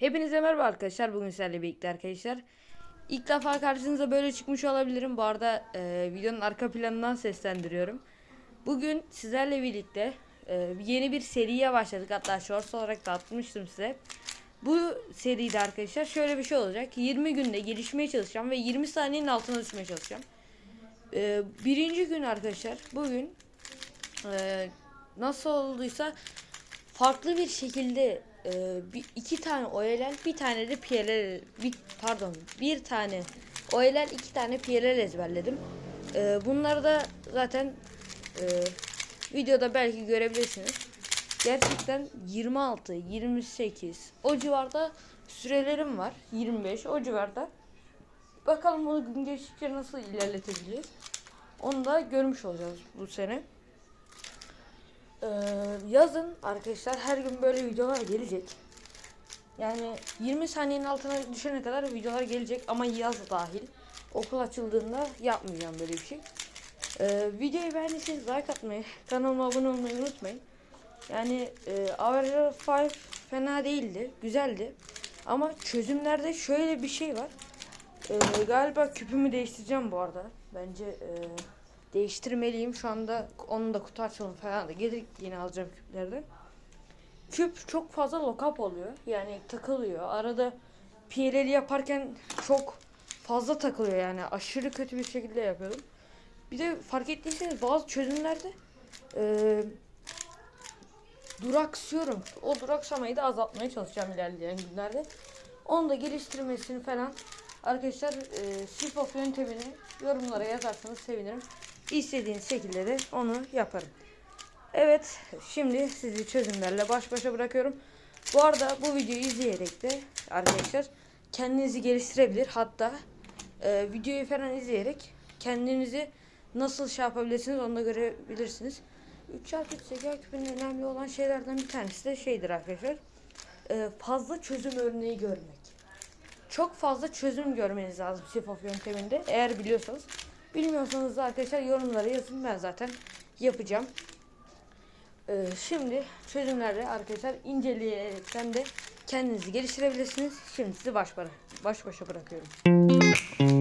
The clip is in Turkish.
Hepinize merhaba arkadaşlar. Bugün sizlerle birlikte arkadaşlar. İlk defa karşınıza böyle çıkmış olabilirim. Bu arada e, videonun arka planından seslendiriyorum. Bugün sizlerle birlikte e, yeni bir seriye başladık. Hatta shorts olarak da atmıştım size. Bu seride arkadaşlar şöyle bir şey olacak. 20 günde gelişmeye çalışacağım ve 20 saniyenin altına düşmeye çalışacağım. E, birinci gün arkadaşlar bugün e, nasıl olduysa farklı bir şekilde e, bir, iki tane OLL bir tane de PLL bir, pardon bir tane OLL iki tane PLL ezberledim. E, bunları da zaten e, videoda belki görebilirsiniz. Gerçekten 26, 28 o civarda sürelerim var. 25 o civarda. Bakalım bunu gün geçtikçe nasıl ilerletebiliriz. Onu da görmüş olacağız bu sene. Ee, yazın arkadaşlar her gün böyle videolar gelecek. Yani 20 saniyenin altına düşene kadar videolar gelecek ama yaz dahil. Okul açıldığında yapmayacağım böyle bir şey. Ee, videoyu beğendiyseniz like atmayı, kanalıma abone olmayı unutmayın. Yani e, Avengers 5 fena değildi, güzeldi. Ama çözümlerde şöyle bir şey var. Ee, galiba küpümü değiştireceğim bu arada. Bence e, değiştirmeliyim. Şu anda onun da kutu falan da gelir yine alacağım küplerden. Küp çok fazla lockup oluyor. Yani takılıyor. Arada PLL yaparken çok fazla takılıyor yani. Aşırı kötü bir şekilde yapıyordum. Bir de fark ettiyseniz bazı çözümlerde eee duraksıyorum. O duraksamayı da azaltmaya çalışacağım ilerleyen günlerde. Onu da geliştirmesini falan arkadaşlar e, Sifof yöntemini yorumlara yazarsanız sevinirim. İstediğiniz şekilde de onu yaparım. Evet şimdi sizi çözümlerle baş başa bırakıyorum. Bu arada bu videoyu izleyerek de arkadaşlar kendinizi geliştirebilir. Hatta e, videoyu falan izleyerek kendinizi nasıl şey yapabilirsiniz onu da görebilirsiniz. 3 çarpı zeka küpünün önemli olan şeylerden bir tanesi de şeydir arkadaşlar. E, fazla çözüm örneği görmek. Çok fazla çözüm görmeniz lazım Sifof yönteminde eğer biliyorsanız. Bilmiyorsanız da arkadaşlar yorumlara yazın ben zaten yapacağım. Ee, şimdi çözümleri arkadaşlar inceleyerekten de kendinizi geliştirebilirsiniz. Şimdi sizi baş, baş başa bırakıyorum.